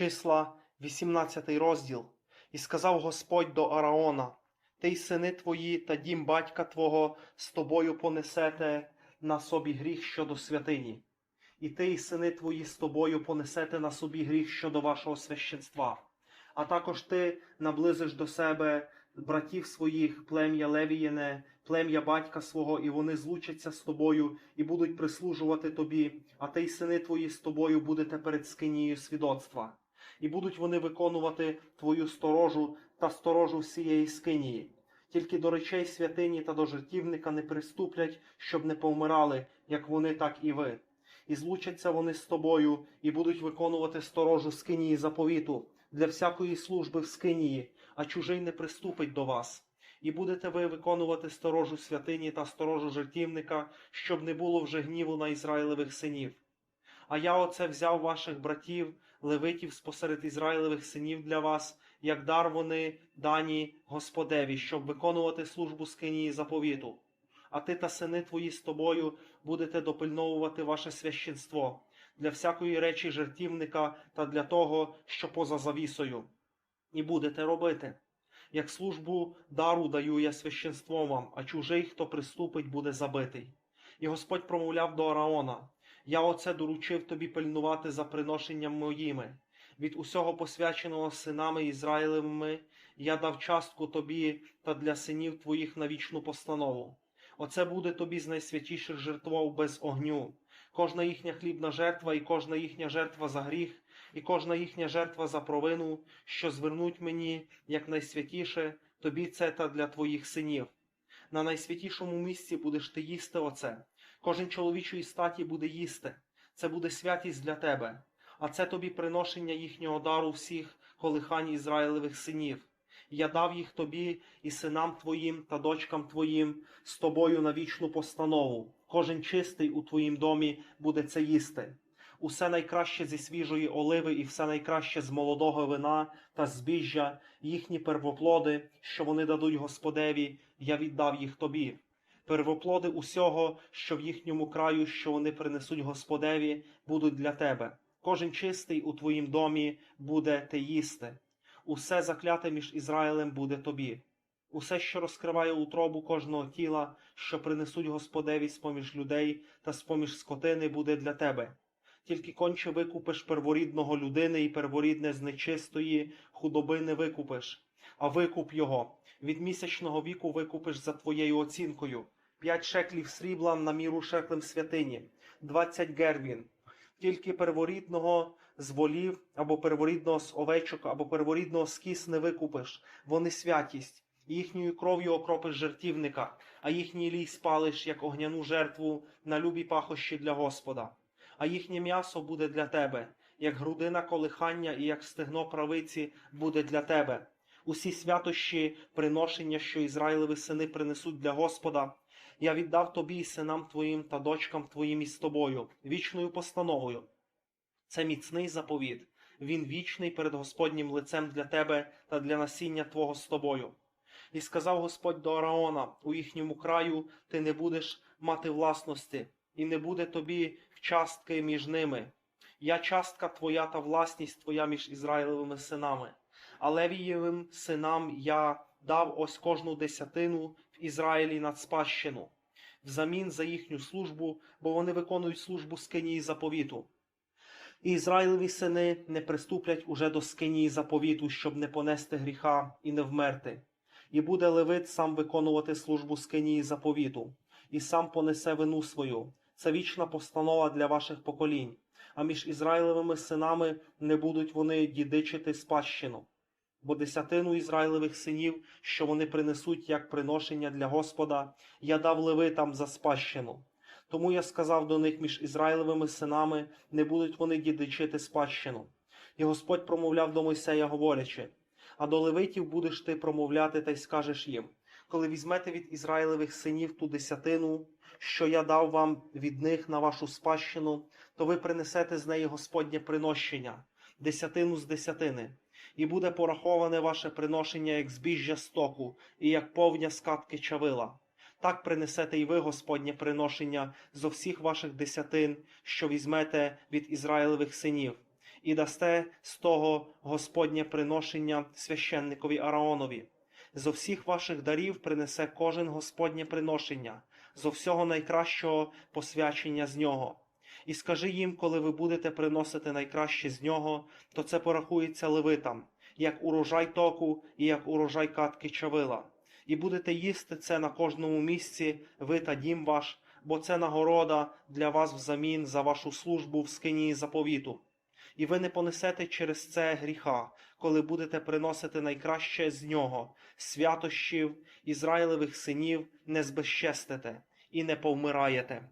Числа, 18 розділ. І сказав Господь до Араона: Ти й сини твої та дім батька твого з тобою понесете на собі гріх щодо святині. І ти й сини твої з тобою понесете на собі гріх щодо вашого священства. А також ти наблизиш до себе братів своїх, плем'я Левієне, плем'я батька свого, і вони злучаться з тобою і будуть прислужувати тобі, а ти й сини твої з тобою будете перед скинією свідоцтва. І будуть вони виконувати твою сторожу та сторожу всієї скинії. Тільки до речей святині та до жертівника не приступлять, щоб не повмирали, як вони, так і ви. І злучаться вони з тобою, і будуть виконувати сторожу скинії заповіту для всякої служби в скинії, а чужий не приступить до вас. І будете ви виконувати сторожу святині та сторожу жертівника, щоб не було вже гніву на Ізраїлевих синів. А я оце взяв ваших братів, левитів спосеред Ізраїлевих синів для вас, як дар вони дані Господеві, щоб виконувати службу скинії заповіту. А ти та сини твої з тобою будете допильновувати ваше священство для всякої речі жертівника та для того, що поза завісою. І будете робити. Як службу дару даю я священство вам, а чужий, хто приступить, буде забитий. І Господь промовляв до Араона: Я оце доручив тобі пильнувати за приношенням моїми. Від усього посвяченого синами Ізраїлевими я дав частку тобі та для синів твоїх на вічну постанову. Оце буде тобі з найсвятіших жертвов без огню. Кожна їхня хлібна жертва, і кожна їхня жертва за гріх, і кожна їхня жертва за провину, що звернуть мені як найсвятіше, тобі це та для твоїх синів. На найсвятішому місці будеш ти їсти оце. Кожен чоловічої статі буде їсти. Це буде святість для тебе. А це тобі приношення їхнього дару всіх колихань Ізраїлевих синів. Я дав їх тобі і синам твоїм та дочкам твоїм з тобою на вічну постанову. Кожен чистий у твоїм домі буде це їсти. Усе найкраще зі свіжої оливи і все найкраще з молодого вина та збіжжя, їхні первоплоди, що вони дадуть Господеві, я віддав їх тобі. Первоплоди усього, що в їхньому краю, що вони принесуть Господеві, будуть для тебе. Кожен чистий у твоїм домі буде те їсти. Усе закляте між Ізраїлем буде тобі. Усе, що розкриває утробу кожного тіла, що принесуть Господеві з-поміж людей та з-поміж скотини, буде для тебе. Тільки конче викупиш перворідного людини і перворідне з нечистої худоби не викупиш, а викуп його. Від місячного віку викупиш за твоєю оцінкою. П'ять шеклів срібла на міру шеклем святині, двадцять гервін. Тільки перворідного з волів, або перворідного з овечок, або перворідного з кіс не викупиш, вони святість. Їхньою кров'ю окропиш жертівника, а їхній лій спалиш, як огняну жертву на любі пахощі для Господа. А їхнє м'ясо буде для тебе, як грудина колихання і як стегно правиці буде для тебе. Усі святощі, приношення, що Ізраїлеві сини принесуть для Господа, я віддав тобі і синам твоїм та дочкам твоїм із тобою, вічною постановою. Це міцний заповіт, він вічний перед Господнім лицем для тебе та для насіння твого з тобою. І сказав Господь до Араона: у їхньому краю ти не будеш мати власності, і не буде тобі частки між ними. Я частка твоя та власність твоя між Ізраїлевими синами, а Левієвим синам я дав ось кожну десятину в Ізраїлі над спадщину, взамін за їхню службу, бо вони виконують службу скинії заповіту. І Ізраїлеві сини не приступлять уже до скинії заповіту, щоб не понести гріха і не вмерти. І буде левит сам виконувати службу скинії заповіту, і сам понесе вину свою. Це вічна постанова для ваших поколінь. А між Ізраїлевими синами не будуть вони дідичити спадщину. Бо десятину Ізраїлевих синів, що вони принесуть як приношення для Господа, я дав левитам за спадщину. Тому я сказав до них між Ізраїлевими синами не будуть вони дідичити спадщину. І Господь промовляв до Мойсея, говорячи: А до левитів будеш ти промовляти та й скажеш їм, коли візьмете від Ізраїлевих синів ту десятину, що я дав вам від них на вашу спадщину, то ви принесете з неї Господнє приношення, десятину з десятини, і буде пораховане ваше приношення як збіжжя стоку, і як повня скатки чавила. Так принесете й ви Господнє приношення зо всіх ваших десятин, що візьмете від Ізраїлевих синів, і дасте з того Господнє приношення священникові Араонові. Зо всіх ваших дарів принесе кожен Господнє приношення, зо всього найкращого посвячення з нього. І скажи їм, коли ви будете приносити найкраще з нього, то це порахується левитам, як урожай току і як урожай катки чавила. І будете їсти це на кожному місці, ви та дім ваш, бо це нагорода для вас взамін за вашу службу в скині заповіту. І ви не понесете через це гріха, коли будете приносити найкраще з нього, святощів Ізраїлевих синів не збезчестите і не повмираєте.